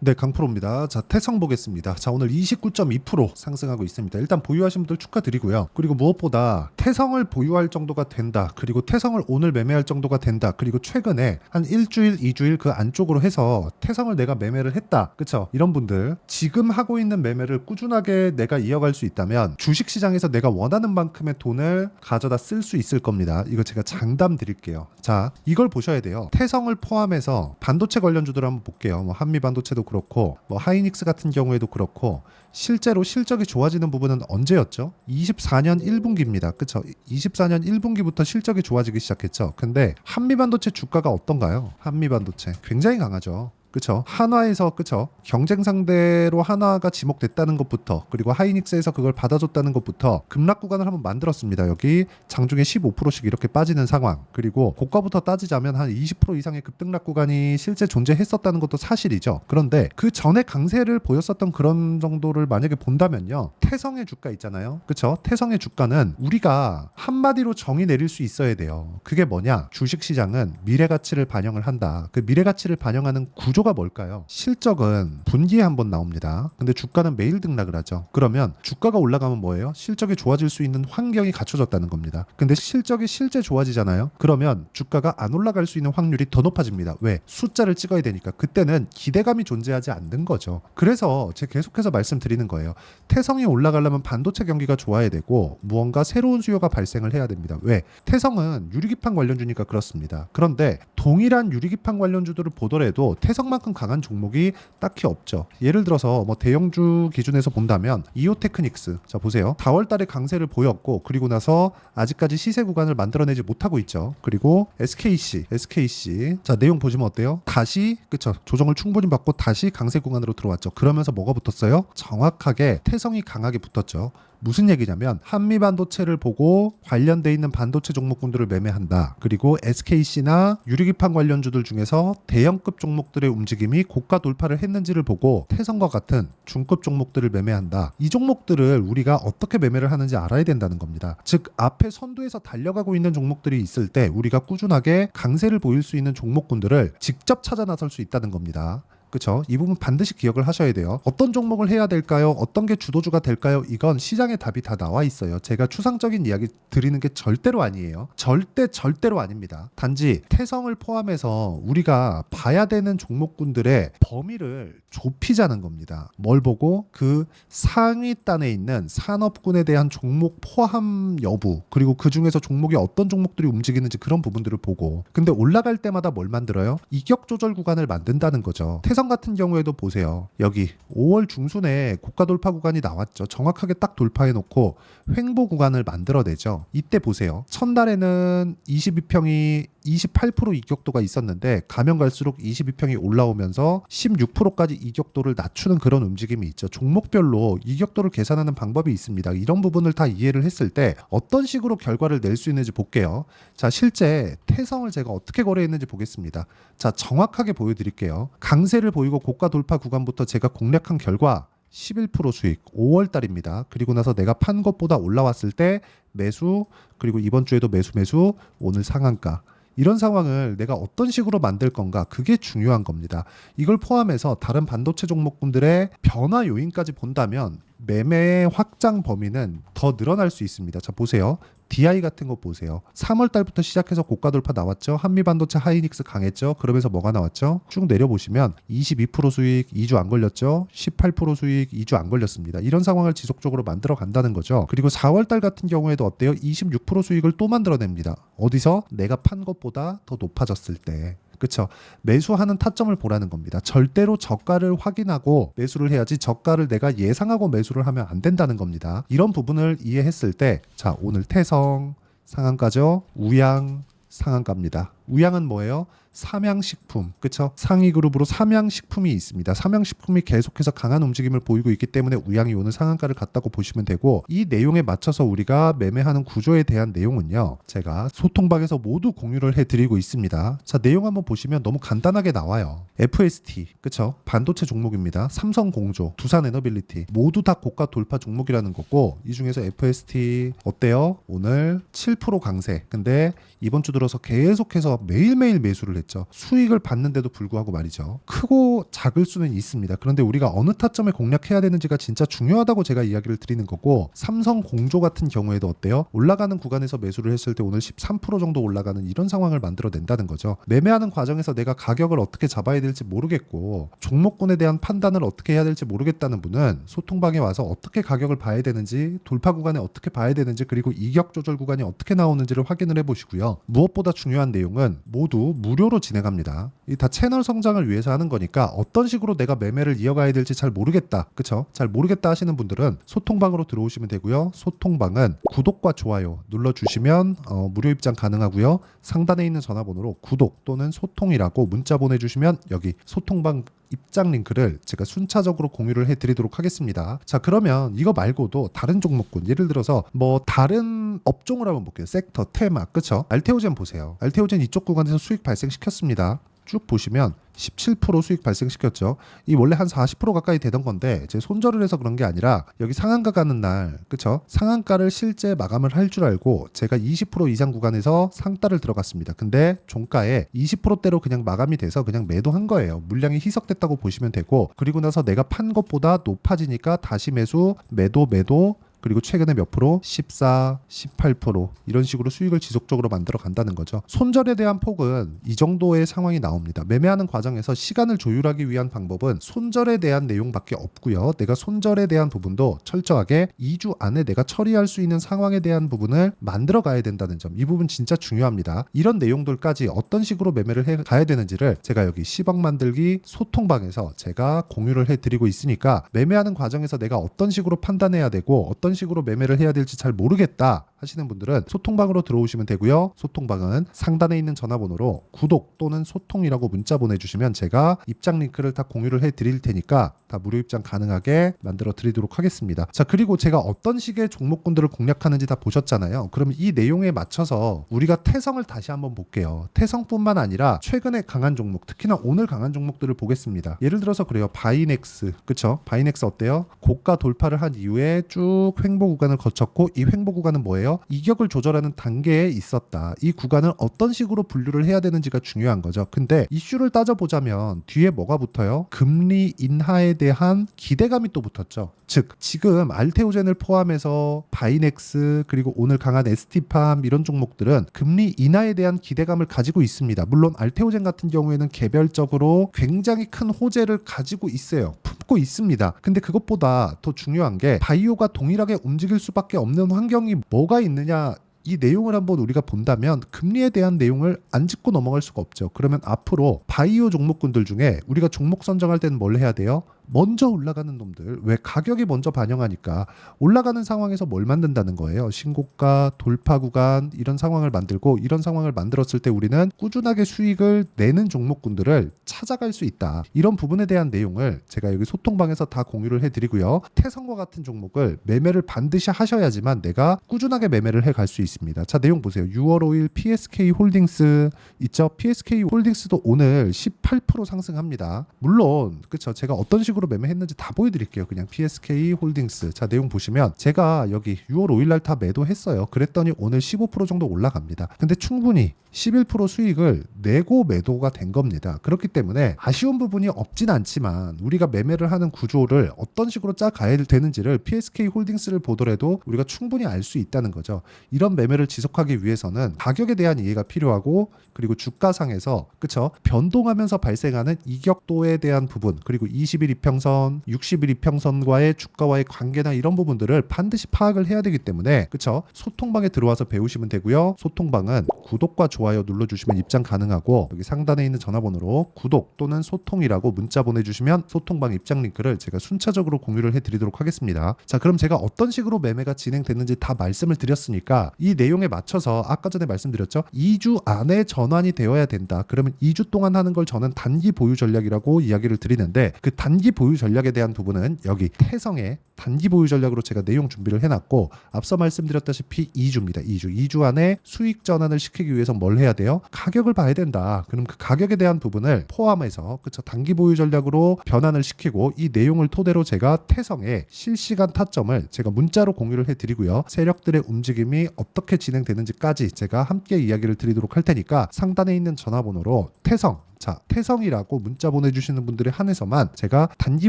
네, 강프로입니다. 자, 태성 보겠습니다. 자, 오늘 29.2% 상승하고 있습니다. 일단 보유하신 분들 축하드리고요. 그리고 무엇보다 태성을 보유할 정도가 된다. 그리고 태성을 오늘 매매할 정도가 된다. 그리고 최근에 한 일주일, 이주일 그 안쪽으로 해서 태성을 내가 매매를 했다. 그쵸? 이런 분들 지금 하고 있는 매매를 꾸준하게 내가 이어갈 수 있다면 주식 시장에서 내가 원하는 만큼의 돈을 가져다 쓸 수 있을 겁니다. 이거 제가 장담 드릴게요. 자, 이걸 보셔야 돼요. 태성을 포함해서 반도체 관련주들 한번 볼게요. 뭐 한미 반도체도 그렇고 뭐 하이닉스 같은 경우에도 그렇고 실제로 실적이 좋아지는 부분은 언제였죠? 24년 1분기입니다. 그쵸? 24년 1분기부터 실적이 좋아지기 시작했죠. 근데 한미 반도체 주가가 어떤가요? 한미 반도체 굉장히 강하죠. 그쵸? 한화에서 그쵸? 경쟁 상대로 한화가 지목됐다는 것부터 그리고 하이닉스에서 그걸 받아줬다는 것부터 급락 구간을 한번 만들었습니다. 여기 장중에 15%씩 이렇게 빠지는 상황 그리고 고가부터 따지자면 한 20% 이상의 급등락 구간이 실제 존재했었다는 것도 사실이죠. 그런데 그 전에 강세를 보였었던 그런 정도를 만약에 본다면요. 태성의 주가 있잖아요. 그쵸? 태성의 주가는 우리가 한마디로 정의 내릴 수 있어야 돼요. 그게 뭐냐? 주식 시장은 미래 가치를 반영을 한다. 그 미래 가치를 반영하는 구조 가 뭘까요? 실적은 분기에 한 번 나옵니다. 근데 주가는 매일 등락을 하죠. 그러면 주가가 올라가면 뭐예요? 실적이 좋아질 수 있는 환경이 갖춰졌다는 겁니다. 근데 실적이 실제 좋아지잖아요. 그러면 주가가 안 올라갈 수 있는 확률이 더 높아집니다. 왜? 숫자를 찍어야 되니까. 그때는 기대감이 존재하지 않는 거죠. 그래서 제가 계속해서 말씀드리는 거예요. 태성이 올라가려면 반도체 경기가 좋아야 되고 무언가 새로운 수요가 발생을 해야 됩니다. 왜? 태성은 유리기판 관련주니까 그렇습니다. 그런데 동일한 유리기판 관련주들을 보더라도 태성 만큼 강한 종목이 딱히 없죠. 예를 들어서 뭐 대형주 기준에서 본다면 이오테크닉스 자 보세요. 4월 달에 강세를 보였고 그리고 나서 아직까지 시세 구간을 만들어내지 못하고 있죠. 그리고 SKC SKC 자 내용 보시면 어때요? 다시 그쵸 조정을 충분히 받고 다시 강세 구간으로 들어왔죠. 그러면서 뭐가 붙었어요? 정확하게 태성이 강하게 붙었죠. 무슨 얘기냐면 한미 반도체를 보고 관련돼 있는 반도체 종목군들을 매매한다. 그리고 SKC나 유리기판 관련주들 중에서 대형급 종목들의 움직임이 고가 돌파를 했는지를 보고 태성과 같은 중급 종목들을 매매한다. 이 종목들을 우리가 어떻게 매매를 하는지 알아야 된다는 겁니다. 즉 앞에 선두에서 달려가고 있는 종목들이 있을 때 우리가 꾸준하게 강세를 보일 수 있는 종목군들을 직접 찾아 나설 수 있다는 겁니다. 그렇죠. 이 부분 반드시 기억을 하셔야 돼요. 어떤 종목을 해야 될까요? 어떤 게 주도주가 될까요? 이건 시장의 답이 다 나와 있어요. 제가 추상적인 이야기 드리는 게 절대로 아니에요. 절대 절대로 아닙니다. 단지 태성을 포함해서 우리가 봐야 되는 종목군들의 범위를 좁히자는 겁니다. 뭘 보고 그 상위 단에 있는 산업군에 대한 종목 포함 여부 그리고 그 중에서 종목이 어떤 종목들이 움직이는지 그런 부분들을 보고 근데 올라갈 때마다 뭘 만들어요? 이격 조절 구간을 만든다는 거죠. 태성 같은 경우에도 보세요. 여기 5월 중순에 고가 돌파 구간이 나왔죠. 정확하게 딱 돌파해 놓고 횡보 구간을 만들어내죠. 이때 보세요. 첫날에는 22평이 28% 이격도가 있었는데 가면 갈수록 22평이 올라오면서 16%까지 이격도를 낮추는 그런 움직임이 있죠. 종목별로 이격도를 계산하는 방법이 있습니다. 이런 부분을 다 이해를 했을 때 어떤 식으로 결과를 낼 수 있는지 볼게요. 자, 실제 태성을 제가 어떻게 거래했는지 보겠습니다. 자, 정확하게 보여드릴게요. 강세를 보이고 고가 돌파 구간부터 제가 공략한 결과 11% 수익 5월 달입니다. 그리고 나서 내가 판 것보다 올라왔을 때 매수 그리고 이번 주에도 매수 매수 오늘 상한가 이런 상황을 내가 어떤 식으로 만들 건가 그게 중요한 겁니다. 이걸 포함해서 다른 반도체 종목군들의 변화 요인까지 본다면 매매의 확장 범위는 더 늘어날 수 있습니다. 자 보세요. DI 같은 거 보세요. 3월 달부터 시작해서 고가 돌파 나왔죠. 한미 반도체 하이닉스 강했죠. 그러면서 뭐가 나왔죠? 쭉 내려보시면 22% 수익 2주 안 걸렸죠. 18% 수익 2주 안 걸렸습니다. 이런 상황을 지속적으로 만들어 간다는 거죠. 그리고 4월 달 같은 경우에도 어때요? 26% 수익을 또 만들어냅니다. 어디서? 내가 판 것보다 더 높아졌을 때. 그쵸. 매수하는 타점을 보라는 겁니다. 절대로 저가를 확인하고 매수를 해야지 저가를 내가 예상하고 매수를 하면 안 된다는 겁니다. 이런 부분을 이해했을 때, 자, 오늘 태성 상한가죠. 우양 상한가입니다. 우양은 뭐예요? 삼양식품, 그쵸? 상위 그룹으로 삼양식품이 있습니다. 삼양식품이 계속해서 강한 움직임을 보이고 있기 때문에 우양이 오늘 상한가를 갔다고 보시면 되고 이 내용에 맞춰서 우리가 매매하는 구조에 대한 내용은요. 제가 소통방에서 모두 공유를 해드리고 있습니다. 자 내용 한번 보시면 너무 간단하게 나와요. FST, 그쵸? 반도체 종목입니다. 삼성공조, 두산에너빌리티 모두 다 고가 돌파 종목이라는 거고 이 중에서 FST 어때요? 오늘 7% 강세. 근데 이번 주 들어서 계속해서 매일매일 매수를 했죠. 수익을 받는데도 불구하고 말이죠. 크고 작을 수는 있습니다. 그런데 우리가 어느 타점에 공략해야 되는지가 진짜 중요하다고 제가 이야기를 드리는 거고 삼성 공조 같은 경우에도 어때요? 올라가는 구간에서 매수를 했을 때 오늘 13% 정도 올라가는 이런 상황을 만들어낸다는 거죠. 매매하는 과정에서 내가 가격을 어떻게 잡아야 될지 모르겠고 종목군에 대한 판단을 어떻게 해야 될지 모르겠다는 분은 소통방에 와서 어떻게 가격을 봐야 되는지 돌파 구간에 어떻게 봐야 되는지 그리고 이격 조절 구간이 어떻게 나오는지를 확인을 해보시고요. 무엇보다 중요한 내용은 모두 무료로 진행합니다. 이 다 채널 성장을 위해서 하는 거니까 어떤 식으로 내가 매매를 이어가야 될지 잘 모르겠다. 그쵸? 잘 모르겠다 하시는 분들은 소통방으로 들어오시면 되고요. 소통방은 구독과 좋아요 눌러주시면 어, 무료 입장 가능하고요. 상단에 있는 전화번호로 구독 또는 소통이라고 문자 보내주시면 여기 소통방 입장 링크를 제가 순차적으로 공유를 해드리도록 하겠습니다. 자 그러면 이거 말고도 다른 종목군 예를 들어서 뭐 다른 업종을 한번 볼게요. 섹터, 테마, 그쵸? 알테오젠 보세요. 알테오젠 이쪽 구간에서 수익 발생시켰습니다. 쭉 보시면 17% 수익 발생시켰죠. 이 원래 한 40% 가까이 되던 건데 제 손절을 해서 그런 게 아니라 여기 상한가 가는 날, 그쵸? 상한가를 실제 마감을 할 줄 알고 제가 20% 이상 구간에서 상따를 들어갔습니다. 근데 종가에 20%대로 그냥 마감이 돼서 그냥 매도한 거예요. 물량이 희석됐다고 보시면 되고 그리고 나서 내가 판 것보다 높아지니까 다시 매수, 매도, 매도 그리고 최근에 몇 프로? 14, 18% 이런 식으로 수익을 지속적으로 만들어 간다는 거죠. 손절에 대한 폭은 이 정도의 상황이 나옵니다. 매매하는 과정에서 시간을 조율하기 위한 방법은 손절에 대한 내용밖에 없고요. 내가 손절에 대한 부분도 철저하게 2주 안에 내가 처리할 수 있는 상황에 대한 부분을 만들어 가야 된다는 점. 이 부분 진짜 중요합니다. 이런 내용들까지 어떤 식으로 매매를 해 가야 되는지를 제가 여기 10억 만들기 소통방에서 제가 공유를 해 드리고 있으니까 매매하는 과정에서 내가 어떤 식으로 판단해야 되고 어떤 식으로 매매를 해야 될지 잘 모르겠다 하시는 분들은 소통방으로 들어오시면 되고요. 소통방은 상단에 있는 전화번호로 구독 또는 소통이라고 문자 보내주시면 제가 입장 링크를 다 공유를 해 드릴 테니까 다 무료 입장 가능하게 만들어 드리도록 하겠습니다. 자 그리고 제가 어떤 식의 종목군들을 공략하는지 다 보셨잖아요. 그럼 이 내용에 맞춰서 우리가 태성을 다시 한번 볼게요. 태성뿐만 아니라 최근에 강한 종목, 특히나 오늘 강한 종목들을 보겠습니다. 예를 들어서 그래요. 바이넥스, 그쵸? 바이넥스 어때요? 고가 돌파를 한 이후에 쭉 횡보 구간을 거쳤고 이 횡보 구간은 뭐예요? 이격을 조절하는 단계에 있었다. 이 구간을 어떤 식으로 분류를 해야 되는지가 중요한 거죠. 근데 이슈를 따져보자면 뒤에 뭐가 붙어요? 금리 인하에 대한 기대감이 또 붙었죠. 즉 지금 알테오젠을 포함해서 바이넥스 그리고 오늘 강한 ST팜 이런 종목들은 금리 인하에 대한 기대감을 가지고 있습니다. 물론 알테오젠 같은 경우에는 개별적으로 굉장히 큰 호재를 가지고 있어요. 품고 있습니다. 근데 그것보다 더 중요한 게 바이오가 동일하게 움직일 수밖에 없는 환경이 뭐가 있느냐 이 내용을 한번 우리가 본다면 금리에 대한 내용을 안 짚고 넘어갈 수가 없죠. 그러면 앞으로 바이오 종목군들 중에 우리가 종목 선정할 때는 뭘 해야 돼요? 먼저 올라가는 놈들 왜 가격이 먼저 반영하니까 올라가는 상황에서 뭘 만든다는 거예요? 신고가 돌파 구간 이런 상황을 만들고 이런 상황을 만들었을 때 우리는 꾸준하게 수익을 내는 종목군들을 찾아갈 수 있다. 이런 부분에 대한 내용을 제가 여기 소통방에서 다 공유를 해드리고요. 태성과 같은 종목을 매매를 반드시 하셔야지만 내가 꾸준하게 매매를 해갈 수 있습니다. 자 내용 보세요. 6월 5일 PSK 홀딩스 있죠? PSK 홀딩스도 오늘 18% 상승합니다. 물론 그쵸? 제가 어떤 식으로 식으로 매매했는지 다 보여드릴게요. 그냥 PSK 홀딩스. 자, 내용 보시면 제가 여기 6월 5일 날 다 매도했어요. 그랬더니 오늘 15% 정도 올라갑니다. 근데 충분히 11% 수익을 내고 매도가 된 겁니다. 그렇기 때문에 아쉬운 부분이 없진 않지만 우리가 매매를 하는 구조를 어떤 식으로 짜 가야 되는지를 PSK 홀딩스를 보더라도 우리가 충분히 알 수 있다는 거죠. 이런 매매를 지속하기 위해서는 가격에 대한 이해가 필요하고 그리고 주가상에서 그쵸 변동하면서 발생하는 이격도에 대한 부분 그리고 20일 이 평선, 60일 이평선과의 주가와의 관계나 이런 부분들을 반드시 파악을 해야 되기 때문에 그쵸 소통방에 들어와서 배우시면 되고요. 소통방은 구독과 좋아요 눌러주시면 입장 가능하고 여기 상단에 있는 전화번호로 구독 또는 소통이라고 문자 보내주시면 소통방 입장 링크를 제가 순차적으로 공유를 해드리도록 하겠습니다. 자 그럼 제가 어떤 식으로 매매가 진행됐는지 다 말씀을 드렸으니까 이 내용에 맞춰서 아까 전에 말씀드렸죠. 2주 안에 전환이 되어야 된다. 그러면 2주 동안 하는 걸 저는 단기 보유 전략이라고 이야기를 드리는데 그 단기 보유 전략에 대한 부분은 여기 태성의 단기 보유 전략으로 제가 내용 준비를 해놨고 앞서 말씀드렸다시피 2주입니다. 2주. 2주 안에 수익 전환을 시키기 위해서 뭘 해야 돼요? 가격을 봐야 된다. 그럼 그 가격에 대한 부분을 포함해서 그쵸 단기 보유 전략으로 변환을 시키고 이 내용을 토대로 제가 태성의 실시간 타점을 제가 문자로 공유를 해드리고요. 세력들의 움직임이 어떻게 진행되는지까지 제가 함께 이야기를 드리도록 할 테니까 상단에 있는 전화번호로 태성 자, 태성이라고 문자 보내주시는 분들에 한해서만 제가 단기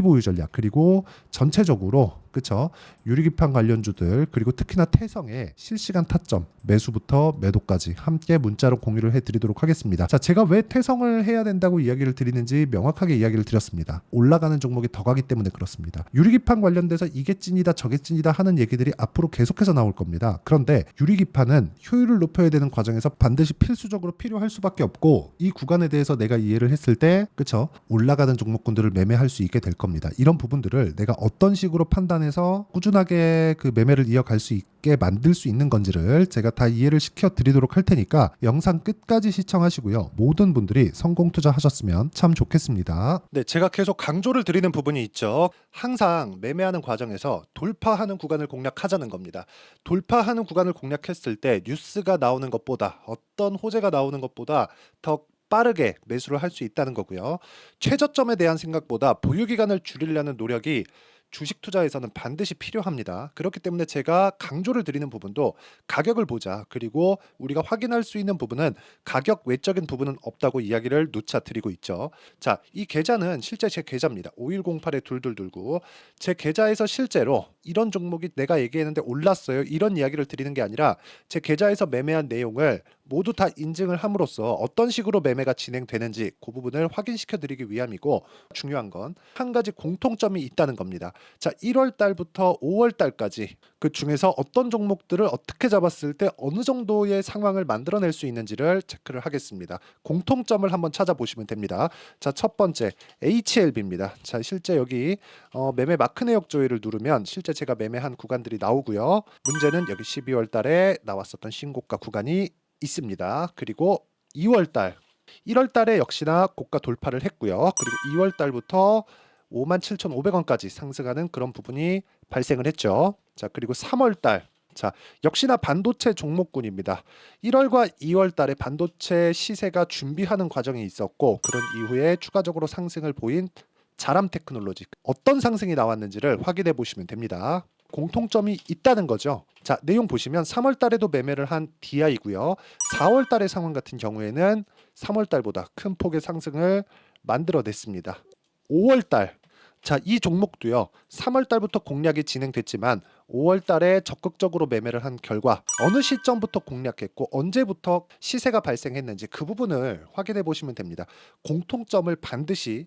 보유 전략 그리고 전체적으로 그쵸 유리기판 관련주들 그리고 특히나 태성의 실시간 타점 매수부터 매도까지 함께 문자로 공유를 해드리도록 하겠습니다. 자, 제가 왜 태성을 해야 된다고 이야기를 드리는지 명확하게 이야기를 드렸습니다. 올라가는 종목이 더 가기 때문에 그렇습니다. 유리기판 관련돼서 이게 찐이다 저게 찐이다 하는 얘기들이 앞으로 계속해서 나올 겁니다. 그런데 유리기판은 효율을 높여야 되는 과정에서 반드시 필수적으로 필요할 수밖에 없고 이 구간에 대해서 내가 이해를 했을 때 그쵸 올라가는 종목군들을 매매할 수 있게 될 겁니다. 이런 부분들을 내가 어떤 식으로 판단해서 꾸준하게 그 매매를 이어갈 수 있게 만들 수 있는 건지를 제가 다 이해를 시켜 드리도록 할 테니까 영상 끝까지 시청하시고요. 모든 분들이 성공 투자하셨으면 참 좋겠습니다. 네, 제가 계속 강조를 드리는 부분이 있죠. 항상 매매하는 과정에서 돌파하는 구간을 공략하자는 겁니다. 돌파하는 구간을 공략했을 때 뉴스가 나오는 것보다 어떤 호재가 나오는 것보다 더 빠르게 매수를 할 수 있다는 거고요. 최저점에 대한 생각보다 보유 기간을 줄이려는 노력이 주식 투자에서는 반드시 필요합니다. 그렇기 때문에 제가 강조를 드리는 부분도 가격을 보자. 그리고 우리가 확인할 수 있는 부분은 가격 외적인 부분은 없다고 이야기를 누차 드리고 있죠. 자, 이 계좌는 실제 제 계좌입니다. 5108에 둘둘둘구. 제 계좌에서 실제로 이런 종목이 내가 얘기했는데 올랐어요. 이런 이야기를 드리는 게 아니라 제 계좌에서 매매한 내용을 모두 다 인증을 함으로써 어떤 식으로 매매가 진행되는지 그 부분을 확인시켜 드리기 위함이고 중요한 건 한 가지 공통점이 있다는 겁니다. 자, 1월 달부터 5월 달까지 그 중에서 어떤 종목들을 어떻게 잡았을 때 어느 정도의 상황을 만들어낼 수 있는지를 체크를 하겠습니다. 공통점을 한번 찾아보시면 됩니다. 자, 첫 번째 HLB입니다. 자, 실제 여기 어, 매매 마크 내역 조회를 누르면 실제 제가 매매한 구간들이 나오고요. 문제는 여기 12월 달에 나왔었던 신고가 구간이 있습니다. 그리고 2월 달 1월 달에 역시나 고가 돌파를 했고요. 그리고 2월 달부터 57,500원까지 상승하는 그런 부분이 발생을 했죠. 자, 그리고 3월 달 자, 역시나 반도체 종목군입니다. 1월과 2월 달에 반도체 시세가 준비하는 과정이 있었고 그런 이후에 추가적으로 상승을 보인 자람 테크놀로지 어떤 상승이 나왔는지를 확인해 보시면 됩니다. 공통점이 있다는 거죠. 자, 내용 보시면 3월 달에도 매매를 한 DI고요. 4월 달의 상황 같은 경우에는 3월 달보다 큰 폭의 상승을 만들어냈습니다. 5월 달 자, 이 종목도요. 3월 달부터 공략이 진행됐지만 5월 달에 적극적으로 매매를 한 결과 어느 시점부터 공략했고 언제부터 시세가 발생했는지 그 부분을 확인해 보시면 됩니다. 공통점을 반드시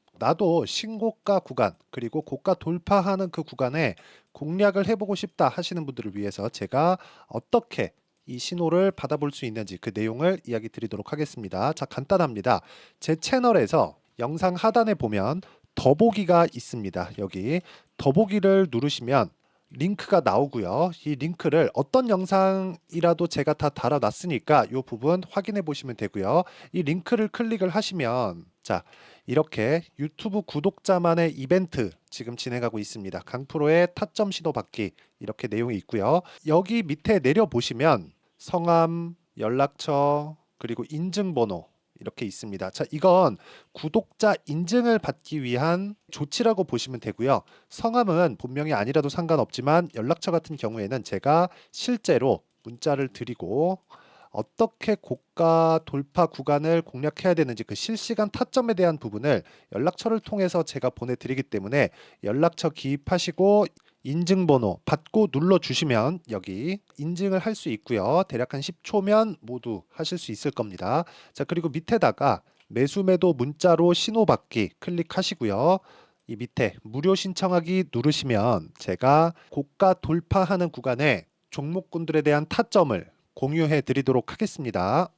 나도 신고가 구간 그리고 고가 돌파하는 그 구간에 공략을 해보고 싶다 하시는 분들을 위해서 제가 어떻게 이 신호를 받아볼 수 있는지 그 내용을 이야기 드리도록 하겠습니다. 자, 간단합니다. 제 채널에서 영상 하단에 보면 더보기가 있습니다. 여기 더보기를 누르시면 링크가 나오고요. 이 링크를 어떤 영상이라도 제가 다 달아놨으니까 이 부분 확인해 보시면 되고요. 이 링크를 클릭을 하시면 자 이렇게 유튜브 구독자만의 이벤트 지금 진행하고 있습니다. 강프로의 타점 신호 받기 이렇게 내용이 있고요. 여기 밑에 내려 보시면 성함, 연락처 그리고 인증번호 이렇게 있습니다. 자, 이건 구독자 인증을 받기 위한 조치라고 보시면 되고요. 성함은 본명이 아니라도 상관없지만 연락처 같은 경우에는 제가 실제로 문자를 드리고 어떻게 고가 돌파 구간을 공략해야 되는지 그 실시간 타점에 대한 부분을 연락처를 통해서 제가 보내드리기 때문에 연락처 기입하시고 인증번호 받고 눌러주시면 여기 인증을 할 수 있고요. 대략 한 10초면 모두 하실 수 있을 겁니다. 자 그리고 밑에다가 매수 매도 문자로 신호 받기 클릭하시고요. 이 밑에 무료 신청하기 누르시면 제가 고가 돌파하는 구간에 종목군들에 대한 타점을 공유해 드리도록 하겠습니다.